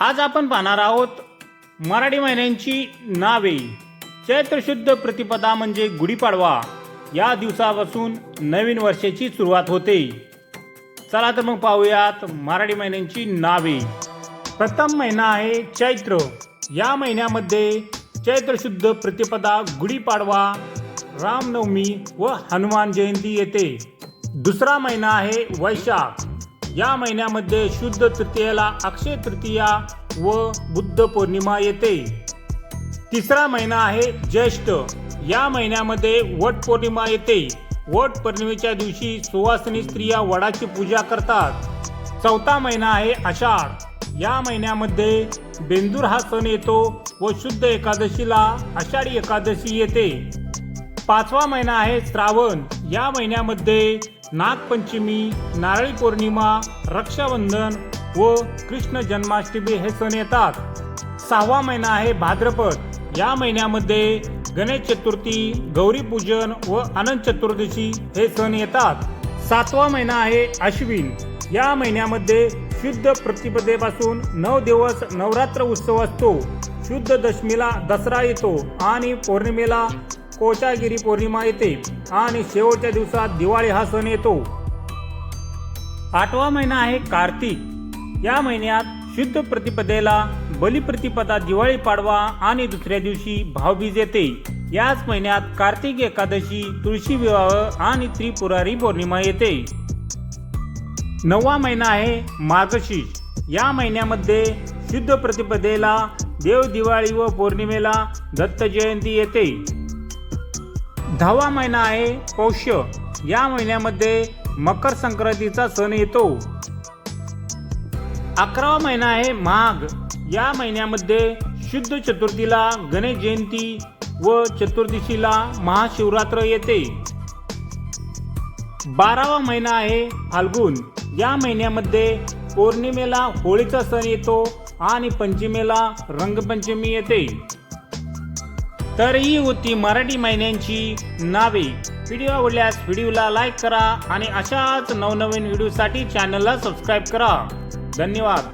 आज आपण पाहणार आहोत मराठी महिन्यांची नावे. चैत्र शुद्ध प्रतिपदा म्हणजे गुढीपाडवा. या दिवसापासून नवीन वर्षाची सुरुवात होते. चला तर मग पाहूयात मराठी महिन्यांची नावे. प्रथम महिना आहे चैत्र. या महिन्यामध्ये चैत्र शुद्ध प्रतिपदा गुढीपाडवा रामनवमी व हनुमान जयंती येते. दुसरा महिना आहे वैशाख. या महिन्यामध्ये शुद्ध तृतीयेला अक्षय तृतीया व बुद्ध पौर्णिमा येते. तिसरा महिना आहे ज्येष्ठ. या महिन्यामध्ये वट पौर्णिमा येते. वट पौर्णिमेच्या दिवशी सुवासिनी स्त्रिया वडाची पूजा करतात. चौथा महिना आहे आषाढ. या महिन्यामध्ये बेंदूर हा सण येतो व शुद्ध एकादशीला आषाढी एकादशी येते. पाचवा महिना आहे श्रावण. या महिन्यामध्ये नागपंचमी नारळी पौर्णिमा रक्षाबंधन व कृष्ण जन्माष्टमी हे सण येतात. सहावा महिना आहे भाद्रपद. या महिन्यामध्ये गणेश चतुर्थी गौरीपूजन व अनंत चतुर्दशी हे सण येतात. सातवा महिना आहे अश्विन या महिन्यामध्ये शुद्ध प्रतिपदेपासून नऊ दिवस नवरात्र उत्सव असतो. शुद्ध दशमीला दसरा येतो आणि पौर्णिमेला कोचागिरी पौर्णिमा येते. आणि शेवटच्या दिवसात दिवाळी हा सण येतो. आठवा महिना आहे कार्तिक. या महिन्यात शुद्ध प्रतिपदेला बलिप्रतिपदा दिवाळी पाडवा आणि दुसऱ्या दिवशी भावबीज येते. याच महिन्यात कार्तिक एकादशी तुळशी विवाह आणि त्रिपुरारी पौर्णिमा येते. नववा महिना आहे मार्गशीर्ष या महिन्यामध्ये शुद्ध प्रतिपदेला देव दिवाळी व पौर्णिमेला दत्त जयंती येते. दहावा महिना आहे पौष या महिन्यामध्ये मकर संक्रांतीचा सण येतो. अकरावा महिना आहे माघ. या महिन्यामध्ये शुद्ध चतुर्थीला गणेश जयंती व चतुर्दशीला महाशिवरात्र येते. बारावा महिना आहे फाल्गुन. या महिन्यामध्ये पौर्णिमेला होळीचा सण येतो आणि पंचमीला रंगपंचमी येते. तर ही होती मराठी महिन्यांची नावे. व्हिडिओ आवडल्यास व्हिडिओला लाईक करा आणि अशाच नवनवीन व्हिडिओसाठी चॅनलला सबस्क्राईब करा. धन्यवाद.